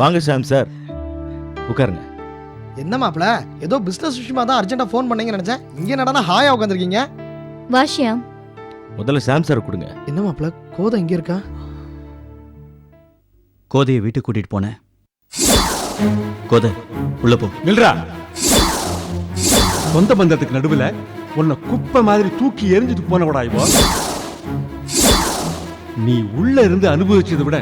வாங்க சாம் சார். உட்காருங்க. என்ன மாப்ள ஏதோ பிசினஸ் விஷயமா தான் அர்ஜென்ட்டா ஃபோன் பண்ணீங்கன்னு நினைச்சேன். இங்க நடனா ஹாயா உட்காந்துருக்கீங்க வாஷ்யாம் முதல்ல சாம் சார் கொடுங்க. என்ன மாப்ள கோதை இங்க இருக்கா? கோதையை வீட்டுக்கு கூட்டிட்டு போனேன். கோதை உள்ள போ. நில்றா. சொந்த பந்தத்துக்கு நடுவுல உன்னை குப்பை மாதிரி தூக்கி எரிஞ்சிட்டு போனவடா இவோ நீ உள்ள இருந்து அனுபவிச்சதை விட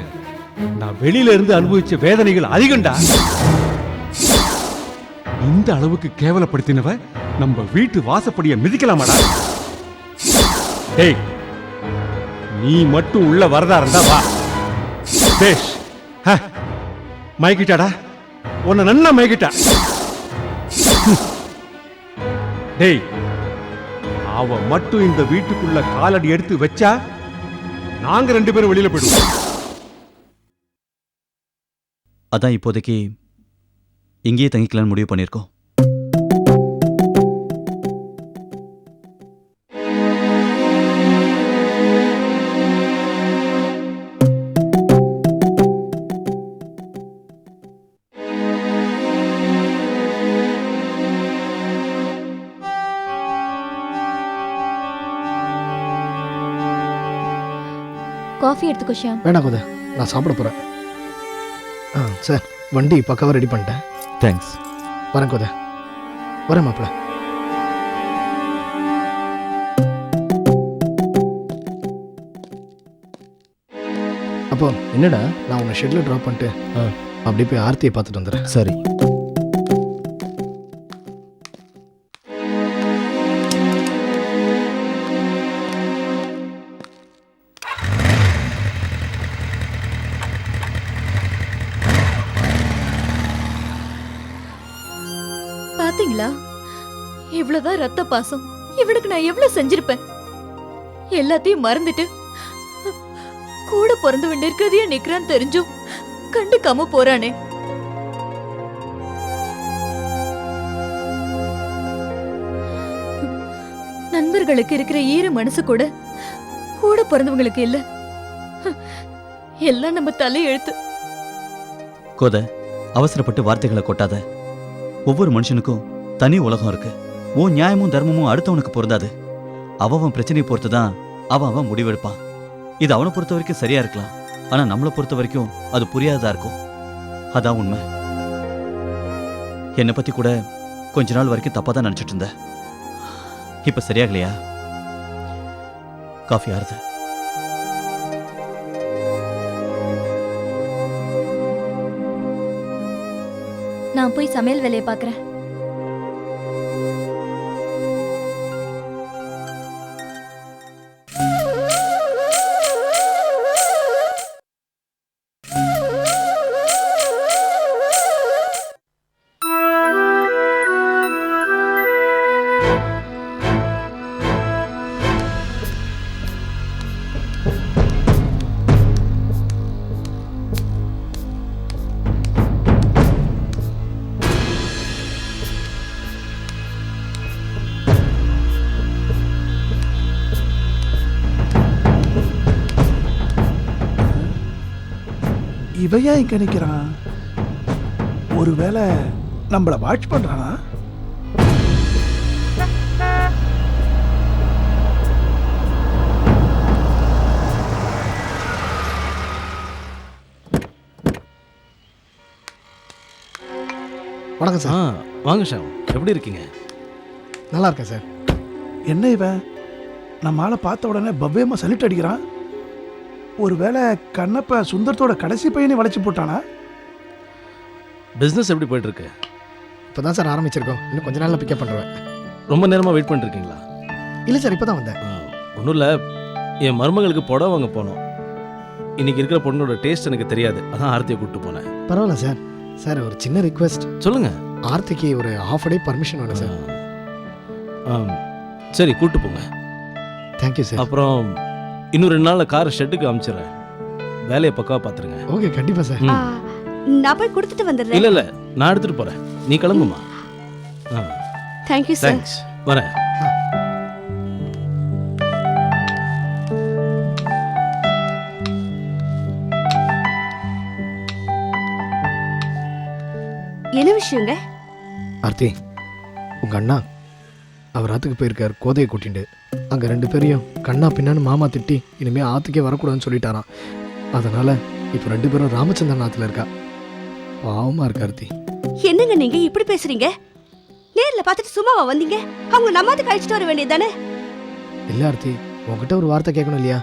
நான் வெளியில இருந்து அனுபவிச்ச வேதனைகள் அதிகம்டா. இந்த அளவுக்கு கேவலப்படுத்தினவ நம்ம வீட்டு வாசப்படிய மிதிக்கலாமாடா? டேய் நீ மட்டும் உள்ள வரதா இருந்தா வா. பேஷ் ஹ, மயக்கிட்டாடா? உன்னை நன்னா மயக்கிட்டா. டேய் அவ மட்டும் இந்த வீட்டுக்குள்ள காலடி எடுத்து வச்சா நாங்க ரெண்டு பேரும் வெளியில போயிடுவோம். அதான் இப்போதைக்கு இங்கேயே தங்கிக்கலாம்னு முடிவு பண்ணியிருக்கோம். காஃபி எடுத்துக்கோ ஷியாம். வேணாம் கோதை நான் சாப்பிட போறேன். ஆ சார் வண்டி பக்காவா ரெடி பண்ணிட்டேன். தேங்க்ஸ் வரேன் கோதை. வரேன் மாப்ள அப்போ என்னடா? நான் உன்னை ஷெட்ல ட்ராப் பண்ணிட்டு ஆ. அப்படியே போய் ஆர்த்தியை பார்த்துட்டு வந்துடுறேன். சரி. பாசம். இவனுக்கு நான் எவ்வளவு செஞ்சிருப்பேன்? எல்லாத்தையும் மறந்துட்டு கூட பிறந்தவன் நிற்கதையா நிக்கிறான்னு தெரிஞ்சும் கண்டுக்காம போறானே. நண்பர்களுக்கு இருக்கிற ஈர மனசு கூட கூட பிறந்தவங்களுக்கு இல்ல. எல்லாம் நம்ம தலையெழுத்து. கோத அவசரப்பட்டு வார்த்தைகளை கொட்டாத. ஒவ்வொரு மனுஷனுக்கும் தனி உலகம் இருக்கு. உன் நியாயமும் தர்மமும் அடுத்தவனுக்கு பொருந்தாது. அவன் பிரச்சனையை பொறுத்து தான் அவன் அவன் முடிவெடுப்பான். இது அவனை பொறுத்த வரைக்கும் சரியா இருக்கலாம். ஆனா நம்மளை பொறுத்த வரைக்கும் அது புரியாததா இருக்கும். அதான் உண்மை. என்னை பத்தி கூட கொஞ்ச நாள் வரைக்கும் தப்பா தான் நினைச்சிட்டு இருந்தேன் இப்ப சரியாகலையா? காஃபி ஆறுது. நான் போய் சமையல் வேலையை பார்க்கறேன். இவன் ஏன் இங்க நிக்கிறான் ஒருவேளை நம்மள வாட்ச் பண்றானா? வணக்கம் ஆ சார் வாங்க ஷாம் எப்படி இருக்கீங்க? நல்லா இருக்கேன் சார். என்ன இவன்? நம்ம ஆளை பார்த்த உடனே பவ்யமா சலிட் அடிக்கிறான். ஒருவேளை கண்ணப்ப சுந்தரத்தோட கடைசி பையனை வளைச்சு போட்டானா? பிஸ்னஸ் எப்படி போயிட்டு இருக்கு இப்போ தான் சார் ஆரம்பிச்சிருக்கோம். இன்னும் கொஞ்ச நாள்ல பிக்கப் பண்ணுறேன் ரொம்ப நேரமா வெயிட் பண்ணிட்டு இருக்கீங்களா இல்லை சார் இப்போ தான் வந்தேன் ஒன்றும் இல்லை. என் மருமகளுக்கு புடவை வாங்க போனோம். இன்னைக்கு இருக்கிற பொண்ணோட டேஸ்ட் எனக்கு தெரியாது. அதான் ஆர்த்தியை கூப்பிட்டு போனேன். பரவாயில்ல சார். சார் ஒரு சின்ன ரிக்வெஸ்ட் சொல்லுங்க. ஆர்த்திக்கு ஒரு ஹாஃப் டே பர்மிஷன் வேணும் சார். ஆம், சரி கூப்பிட்டு போங்க. தேங்க்யூ சார் அப்புறம் இன்னும் ரெண்டு நாள்ல காரை ஷெட்டுக்கு அனுப்பிச்சிடுறேன் வேலையை பக்காவா பார்த்துருங்க ஓகே கண்டிப்பாக சார் ம். நான் போய் கொடுத்துட்டு வந்துடுறேன். இல்ல இல்ல நான் எடுத்துட்டு போறேன். நீ கிளம்புமா? தேங்க்யூ சார் தேங்க்ஸ் வரேன். என்ன விஷயங்க? ஆர்த்தி உங்க அண்ணா அவர் ஆத்துக்கு போயிருக்கார் கோதையை கூட்டிண்டு. அங்க ரெண்டு பேரையும் கண்ணா பின்னான்னு மாமா திட்டி இனிமே ஆத்துக்கே வரக்கூடாதுன்னு சொல்லிட்டாராம். அதனால இப்போ ரெண்டு பேரும் ராமச்சந்திரன் ஆத்துல இருக்கா? பாவமா இருக்கு ஆர்த்தி. என்னங்க நீங்க இப்படி பேசுறீங்க? நேர்ல பார்த்துட்டு சும்மாவா வந்தீங்க? அவங்க நம்மாத்து கழிச்சிட்டு வர வேண்டியதுதானே இல்ல ஆர்த்தி. உங்ககிட்ட ஒரு வார்த்தை கேட்கணும் இல்லையா?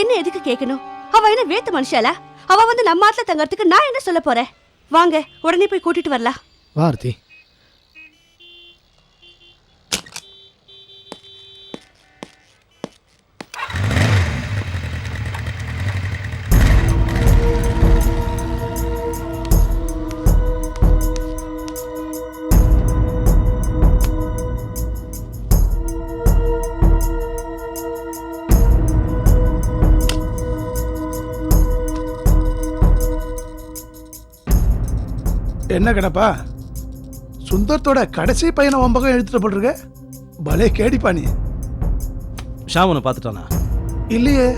என்ன எதுக்கு கேட்கணும்? அவ என்ன வேத்து மனுஷாலா அவ வந்து நம்ம ஆத்துல தங்கறதுக்கு நான் என்ன சொல்ல போறேன்? வாங்க உடனே போய் கூட்டிட்டு வரலாம். வா ஆர்த்தி. என்ன கணப்பா சுந்தரத்தோட கடைசி பையனை உன் பக்கம் எடுத்துட்டு போட்டிருக்க? பலே கேடிப்பா நீ. ஷாமனை பார்த்துட்டானா? இல்லையே.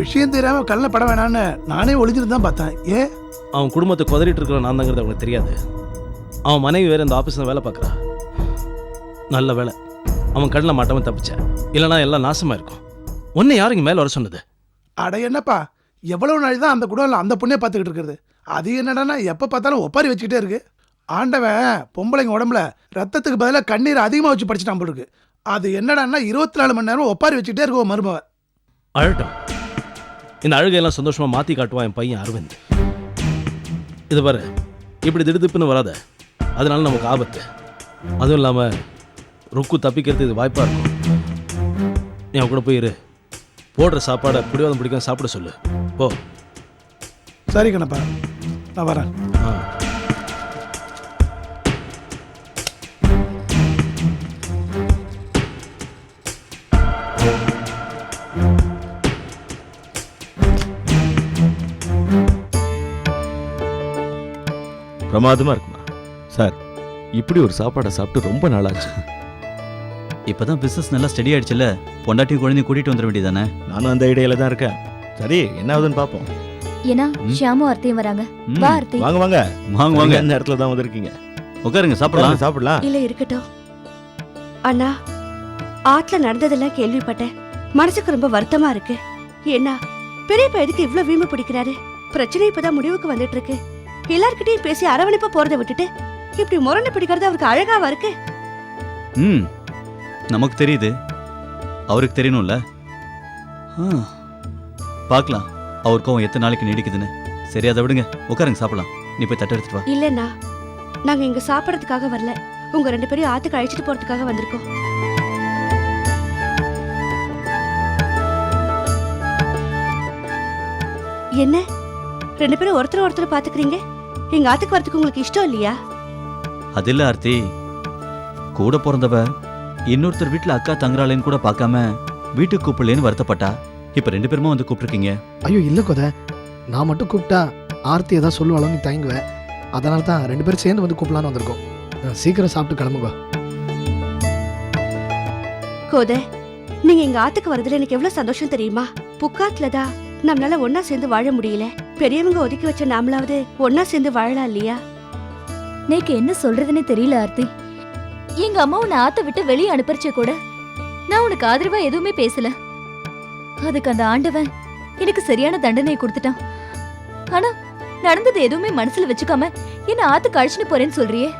விஷயம் தெரியாம கல்ல பட வேணான்னு நானே ஒளிஞ்சிருந்து தான் பார்த்தேன். ஏன் அவன் குடும்பத்தை குதறிட்டு இருக்கிற நான் தாங்கிறது அவனுக்கு தெரியாது. அவன் மனைவி வேற இந்த ஆஃபீஸில் வேலை பார்க்குறா. நல்ல வேலை. அவன் கண்ணில் மாட்டாமல் தப்பிச்சேன் இல்லைனா எல்லாம் நாசமாக இருக்கும். ஒன்று யாரும் இங்கே மேலே வர சொன்னது? அட என்னப்பா? எவ்வளவு நாள் தான் அந்த குடோன்ல அந்த பொண்ணே பார்த்துக்கிட்டு இருக்கிறது? அது என்னடான்னா எப்போ பார்த்தாலும் ஒப்பாரி வச்சுக்கிட்டே இருக்கு. ஆண்டவன் பொம்பளைங்க உடம்புல ரத்தத்துக்கு பதிலாக கண்ணீர் அதிகமாக வச்சு படிச்சுட்டான் போல இருக்கு. அது என்னடான்னா இருபத்தி நாலு மணி நேரம் ஒப்பாரி வச்சுக்கிட்டே இருக்கும் மருமவ அழட்டும். இந்த அழுகையெல்லாம் சந்தோஷமாக மாற்றி காட்டுவான் என் பையன் அரவிந்த். இது பாரு இப்படி திடுதிப்புன்னு வராத. அதனால நமக்கு ஆபத்து. அதுவும் இல்லாமல் ருக்கு தப்பிக்கிறதுக்கு இது வாய்ப்பாக இருக்கும். நீ அவன் கூட போயிரு போடுற சாப்பாடை பிடிவாதம் பிடிக்காம சாப்பிட சொல்லு. போ. சரி கணப்பா நான் வரேன். ஆ. பிரமாதமா இருக்குமா? சார் இப்படி ஒரு சாப்பாடை சாப்பிட்டு ரொம்ப நாளாச்சு. இப்பதான் பிசினஸ் நல்லா ஸ்டடி ஆயிடுச்சுல பொண்டாட்டியும் குழந்தையும் கூட்டிட்டு வந்துட வேண்டியதானே நானும் அந்த ஐடியால தான் இருக்கேன். சரி என்ன ஆகுதுன்னு பார்ப்போம். ஏன்னா. ஷியாமும் ஆர்த்தியும் வராங்க. வா ஆர்த்தி வாங்க வாங்க. வாங்க வாங்க. இந்த இடத்துல தான் வந்திருக்கீங்க. உட்காருங்க சாப்பிடலாம். சாப்பிடலாம். இல்ல இருக்கட்டும். அண்ணா ஆத்துல நடந்ததெல்லாம் கேள்விப்பட்டேன். மனசுக்கு ரொம்ப வருத்தமா இருக்கு. ஏன்னா பெரியப்பா எதுக்கு இவ்ளோ வீம்பு பிடிக்கிறாரு? பிரச்சனை இப்பதான் முடிவுக்கு வந்துட்டு இருக்கு எல்லார்கிட்டயும் பேசி அரவணைப்பா போறதை விட்டுட்டு இப்படி முரண்டு பிடிக்கிறது அவருக்கு அழகாவா இருக்கு? ம் நமக்கு தெரியுது. அவருக்கு தெரியணும்ல. ஆ, பார்க்கலாம். அவர் கோவம் எத்தனை நாளைக்கு நீடிக்குதுன்னு. சரி அதை விடுங்க. உட்காருங்க சாப்பிடலாம். நீ போய் தட்டு எடுத்துட்டு வா. இல்லண்ணா. நாங்க இங்க சாப்பிடறதுக்காக வரல. உங்க ரெண்டு பேரையும் ஆத்துக்கு அழைச்சிட்டு போறதுக்காக வந்திருக்கோம். என்ன? ரெண்டு பேரும் ஒருத்தர் ஒருத்தர் பாத்துக்கிறீங்க எங்க ஆத்துக்கு வரதுக்கு உங்களுக்கு இஷ்டம் இல்லையா? அது இல்ல ஆர்த்தி. கூட பிறந்தவ இன்னொருத்தர் வீட்ல அக்கா தங்குறாளேன்னு கூட பார்க்காம வீட்டுக்கு கூப்பிடலேன்னு வருத்தப்பட்டா? இப்ப ரெண்டு பேருமா வந்து கூப்பிட்டுருக்கீங்க? ஐயோ இல்ல கோதை. நான் மட்டும் கூப்பிட்டா ஆர்த்தி ஏதாவது சொல்லுவாளோ நீ தயங்குவேன் அதனால தான் ரெண்டு பேரும் சேர்ந்து வந்து கூப்பிடலான்னு வந்திருக்கோம். சீக்கிரம் சாப்பிட்டு கிளம்புங்க கோத நீங்க எங்க ஆத்துக்கு வரதுல எனக்கு எவ்வளவு சந்தோஷம் தெரியுமா? புக்காத்துல தான் நம்மளால ஒன்னா சேர்ந்து வாழ முடியல. பெரியவங்க ஒதுக்கி வச்ச நாமளாவது ஒன்னா சேர்ந்து வாழலாம் இல்லையா? நேக்கு என்ன சொல்றதுன்னே தெரியல ஆர்த்தி. எங்க அம்மா உன்னை ஆத்த விட்டு வெளியே அனுப்பிச்சே கூட நான் உனக்கு ஆதரவா எதுவுமே பேசல. அதுக்கு அந்த ஆண்டவன் எனக்கு சரியான தண்டனை கொடுத்துட்டான். ஆனா நடந்தது எதுவுமே மனசுல வச்சுக்காம என்ன ஆத்துக்கு அழைச்சிட்டு போறேன்னு சொல்றியே.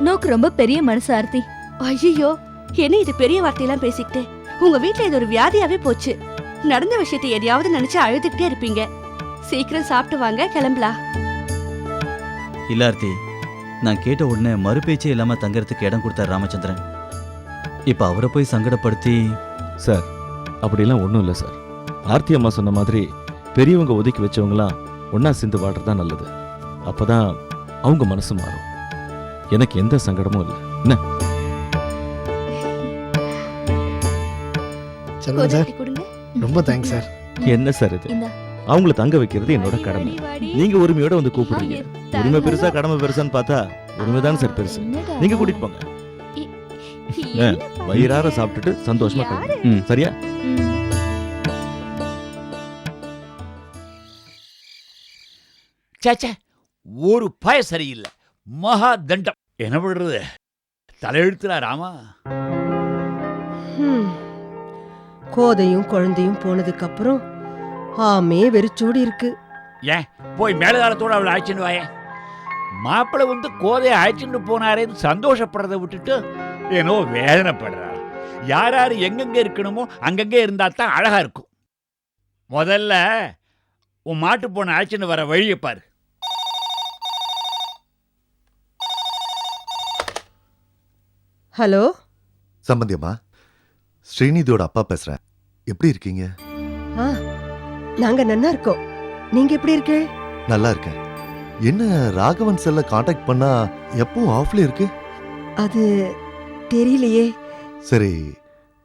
நோக்கு ரொம்ப பெரிய மனசு ஆர்த்தி. ஐயோ என்ன இது பெரிய வார்த்தையெல்லாம் பேசிக்கிட்டு? உங்க வீட்ல இது ஒரு வியாதியாவே போச்சு. நடந்த விஷயத்தை எதையாவது நினைச்சு அழுதுகிட்டே இருப்பீங்க. சீக்கிரம் சாப்பிட்டு வாங்க கிளம்பலாம். இல்ல ஆர்த்தி. நான் கேட்ட உடனே மறுபேச்சே இல்லாம தங்கறதுக்கு இடம் கொடுத்தார் ராமச்சந்திரன். இப்ப அவரை போய் சங்கடப்படுத்தி சார் அப்படிலாம் ஒன்றும் இல்லை சார் ஆர்த்தி அம்மா சொன்ன மாதிரி பெரியவங்க ஒதுக்கி வச்சவங்களாம் ஒண்ணா சேர்ந்து வாடுறது தான் நல்லது. அப்பதான் அவங்க மனசு மாறும். எனக்கு எந்த சங்கடமும் இல்லை. சொல்லுங்க சார் கோதாட்டி கொடுங்க. ரொம்ப தேங்க்ஸ் சார் என்ன சார் இது. அவங்கள தங்க வைக்கிறது என்னோட கடமை. நீங்க உரிமையோட வந்து கூப்பிடுறீங்க. உரிமை பெருசா கடமை பெருசான்னு பார்த்தா உரிமை தான் சார் பெருசு. நீங்க கூட்டிட்டு போங்க. வயிறார சாப்பிட்டுட்டு சந்தோஷமா சரியா? சேச்சே ஒரு பய சரியில்லை. மகா தண்டம். என்ன பண்றது? தலையெழுத்துறா ராமா. ஹம். கோதையும் குழந்தையும் போனதுக்கு அப்புறம் ஆமே வெறிச்சோடி இருக்கு. ஏன் போய் மேலதாளத்தோட அவளை அழைச்சிட்டு வாயே. மாப்பிள்ளை வந்து கோதையை அழைச்சிட்டு போனாரேன்னு சந்தோஷப்படுறதை விட்டுட்டு ஏனோ வேதனைப்படுறா. யார் யார் எங்கெங்க இருக்கணுமோ அங்கங்கே இருந்தா தான் அழகா இருக்கும். முதல்ல உன் மாட்டு போன அழைச்சிட்டு வர வழியை பாரு. ஹலோ? சம்பந்தியம்மா ஸ்ரீநிதியோட அப்பா பேசுறேன். எப்படி இருக்கீங்க? ஆ நாங்க நன்னா இருக்கோம். நீங்க எப்படி இருக்கு? நல்லா இருக்கேன். என்ன ராகவன் செல்ல காண்டாக்ட் பண்ணா எப்பவும் ஆஃப்ல இருக்கு? அது தெரியலையே. சரி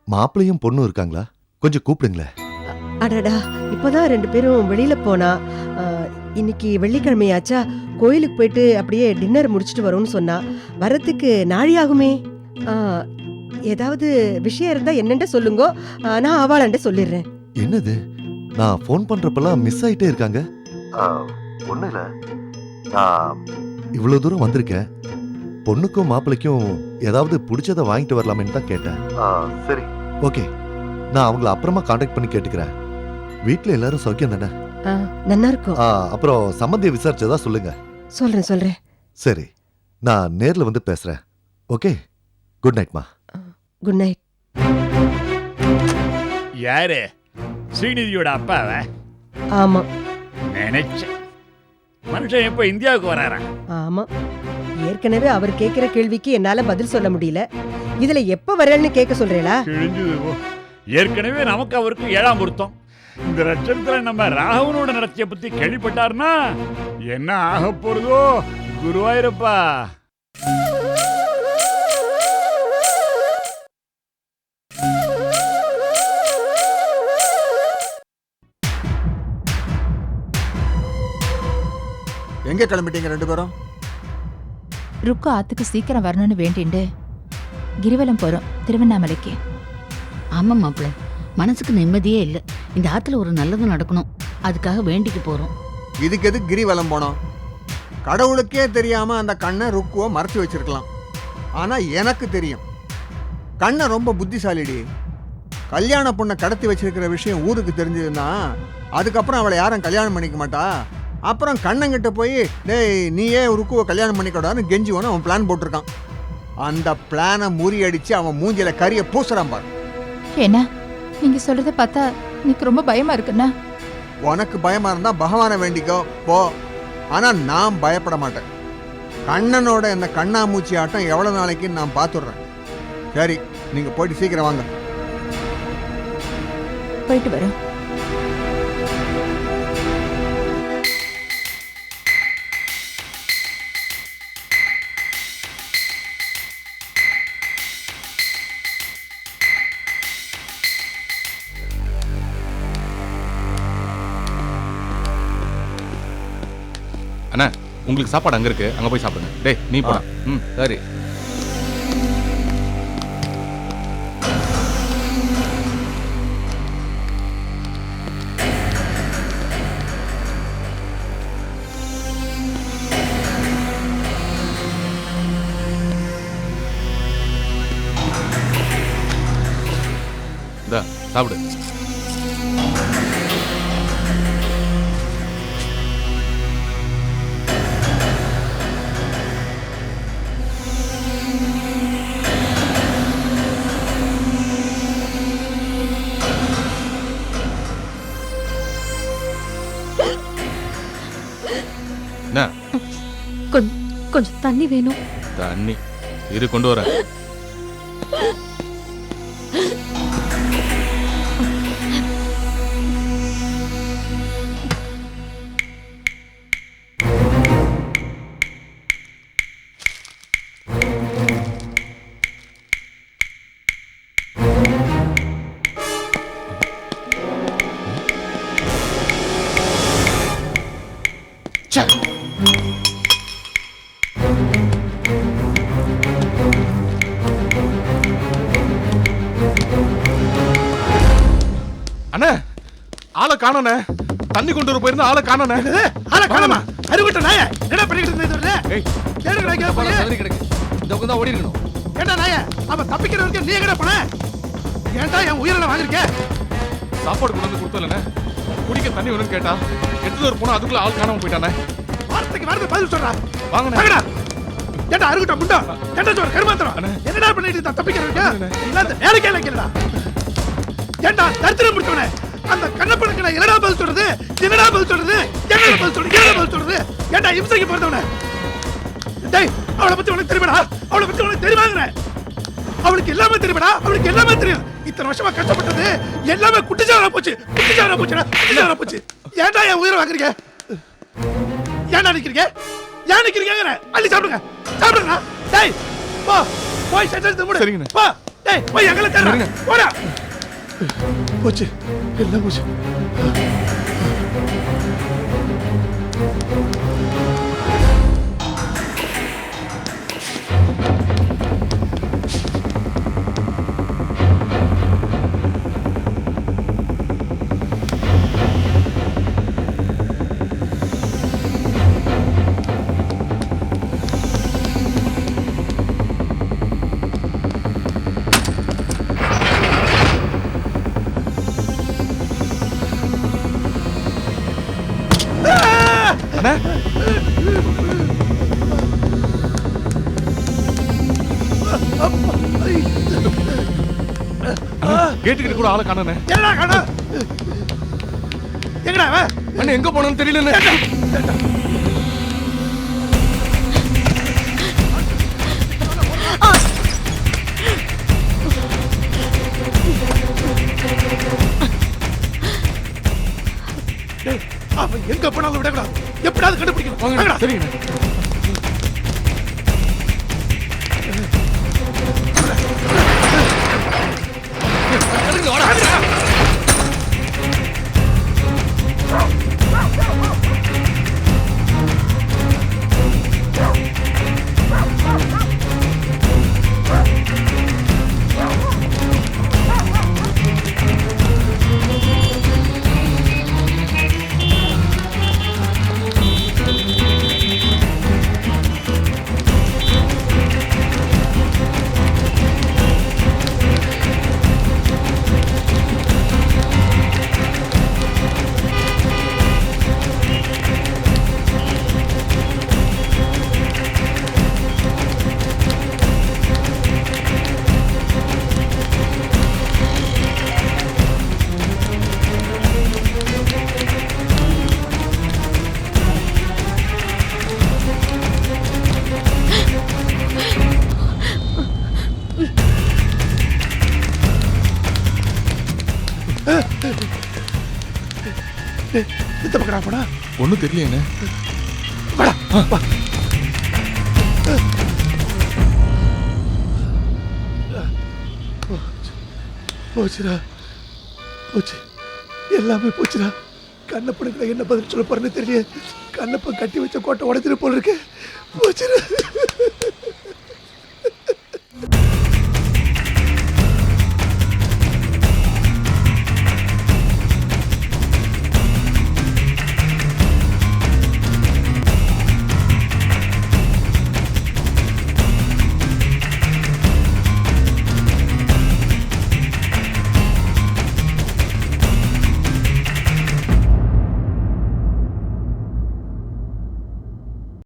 மாப்பிள்ளையும் பொண்ணும் இருக்காங்களா? கொஞ்சம் கூப்பிடுங்களேன். அடடா இப்பதான் ரெண்டு பேரும் வெளியில போனா ஆ, இன்னைக்கு வெள்ளிக்கிழமையாச்சா? கோயிலுக்கு போயிட்டு அப்படியே டின்னர் முடிச்சிட்டு வரோம்னு சொன்னா வரத்துக்கு நாழி ஆகுமே ஏதாவது விஷயம் இருந்தா என்னண்ட சொல்லுங்க. நான் அவளாண்ட சொல்லிடுறேன். என்னது? நான் ஃபோன் பண்றப்பெல்லாம் மிஸ் ஆயிட்டே இருக்காங்க. ஒண்ணு இல்ல. நான் இவ்வளவு தூரம் வந்திருக்கேன். பொண்ணுக்கும் மாப்பிள்ளைக்கும் ஏதாவது பிடிச்சத வாங்கிட்டு வரலாமேன்னு தான் கேட்டேன். சரி. ஓகே. நான் அவங்கள அப்புறமா காண்டாக்ட் பண்ணி கேட்டுக்கிறேன். வீட்ல எல்லாரும் சௌக்கியம் தானே? நன்னா இருக்கும். ஆ, அப்புறம் சம்மந்திய விசாரிச்சதா சொல்லுங்க. சொல்றேன் சொல்றேன். சரி. நான் நேர்ல வந்து பேசுறேன். ஓகே? குட் நைட்மா குட் நைட் யாரு? ஸ்ரீநிதியோட அப்பாவை? ஆமா. நினைச்சேன். மனுஷன் எப்போ இந்தியாவுக்கு வராரா? ஆமா. ஏற்கனவே அவர் கேக்குற கேள்விக்கு என்னால பதில் சொல்ல முடியல. இதுல எப்ப வரேன்னு கேட்க சொல்றீங்களா கிழிஞ்சது போ. ஏற்கனவே நமக்கு அவருக்கு ஏழாம் பொருத்தம். இந்த லட்சத்துல நம்ம ராகவனோட நடத்திய பத்தி கேள்விப்பட்டாருன்னா என்ன ஆக போறதோ? குருவாயிருப்பா. எங்க கிளம்பிட்டீங்க ரெண்டு பேரும்? ருக்கு ஆத்துக்கு சீக்கிரம் வரணும்னு வேண்டிண்டு. கிரிவலம் போறோம். திருவண்ணாமலைக்கு. ஆமா மாப்பிள்ள. மனசுக்கு நிம்மதியே இல்லை. இந்த ஆத்துல ஒரு நல்லது நடக்கணும். அதுக்காக வேண்டிக்கு போறோம். இதுக்கு எது கிரிவலம் போனோம்? கடவுளுக்கே தெரியாம அந்த கண்ணை ருக்குவ மறைச்சு வச்சிருக்கலாம். ஆனா எனக்கு தெரியும். கண்ணை ரொம்ப புத்திசாலிடி. கல்யாண பொண்ணை கடத்தி வச்சிருக்கிற விஷயம் ஊருக்கு தெரிஞ்சதுன்னா அதுக்கப்புறம் அவளை யாரும் கல்யாணம் பண்ணிக்க மாட்டா? அப்புறம் கண்ணங்கிட்ட போய் டேய் நீயே ருக்குவை கல்யாணம் பண்ணிக்கூடாதுன்னு கெஞ்சுவனு அவன் பிளான் போட்டிருக்கான். அந்த பிளானை முறியடிச்சு அவன் மூஞ்சில கரிய பூசுறான் பாரு. ஏன்னா நீங்க சொல்றத பார்த்தா எனக்கு ரொம்ப பயமா இருக்குண்ணா. உனக்கு பயமா இருந்தா பகவானை வேண்டிக்கோ போ. ஆனா நான் பயப்பட மாட்டேன். கண்ணனோட இந்த கண்ணாமூச்சி ஆட்டம் எவ்வளவு நாளைக்குன்னு நான் பார்த்துடுறேன் சரி நீங்க போயிட்டு சீக்கிரம் வாங்க. போயிட்டு வரோம் உங்களுக்கு சாப்பாடு அங்க இருக்கு. அங்க போய் சாப்பிடுங்க. டேய் நீ போடா ம் சரி. சாப்பிடு. என்ன? கொஞ்சம் தண்ணி வேணும். தண்ணி. இரு கொண்டு வரேன். அண்ணா ஆளை காணோண்ணே. தண்ணி கொண்டு வர போயிருந்தா ஆளை காணோண்ணே. ஆளை காணமா? அறிவிட்ட நாய என்ன பண்ணிட்டு இருந்தது ஏய் தேடுங்கடா இங்க போய். சரி கிடக்கு. இந்த பக்கம் தான் ஓடி இருக்கணும் ஏண்டா நாய அவன் தப்பிக்கிற வரைக்கும் நீ எங்கடா போன? ஏன்டா என் உயிரை வாங்கிருக்க சாப்பாடு கொண்டு வந்து கொடுத்தலண்ணே. குடிக்க தண்ணி வேணும்னு கேட்டா எடுத்து ஒரு போனா அதுக்குள்ள ஆள் காணாம போயிட்டானே. வார்த்தைக்கு வார்த்தை பதில் சொல்றா. வாங்கடா ஏண்டா அருகட்டும் முண்டா? ஏண்டா சொல்ற கருமாத்திரம் என்னடா பண்ணிட்டு இருந்த தப்பிக்கிற வரைக்கும்? இல்லாத வேலைக்கே வைக்கிறடா ஏண்டா தரித்திரம் முடிச்சவனே அந்த கண்ணப்பனுக்கு நான் என்னடா பதில் சொல்றது? என்னடா பதில் சொல்றது? என்னடா பதில் சொல்றது? என்னடா பதில் சொல்றது? ஏண்டா இம்சைக்கு பிறந்தவனே? டேய் அவளை பத்தி உனக்கு தெரியுமாடா? அவளை பத்தி உனக்கு தெரியுமாங்கிற? அவளுக்கு எல்லாமே தெரியுமாடா? அவளுக்கு எல்லாமே தெரியும். இத்தனை வருஷமா கஷ்டப்பட்டது எல்லாமே குட்டிச்சாரா போச்சு. குட்டிச்சாரா போச்சுடா. குட்டிச்சாரா போச்சு. ஏன்டா என் உயிரை வாங்குறீங்க? ஏன்டா நிக்கிறீங்க? ஏன் நிக்கிறீங்க அள்ளி சாப்பிடுங்க. சாப்பிடுங்க டேய் போ. போய் செட் எடுத்து மூடு. சரிங்கண்ணே. போ. டேய் போய் எங்களை தேடுங்க போடா. போச்சு. எல்லாம் போச்சு. கேட்டுக்கிட்டு கூட ஆளை காணனே என்னடா காணோம் எங்கடா அவன் அண்ணே எங்க போனோம்னு தெரியலண்ணே. டேய் அவன் எங்க போனாலும் விடக்கூடாது. எப்படியாவது கண்டுபிடிக்கணும். வாங்கடா. ஒன்றும் தெரியலையேண்ணே. போச்சுடா. போச்சு. எல்லாமே போச்சுடா. கண்ணப்பனுக்கு என்ன பதில் சொல்ல போறேன்னு தெரியல கண்ணப்பன் கட்டி வச்ச கோட்டை உடைச்சிட்டு போல இருக்கு போச்சுடா.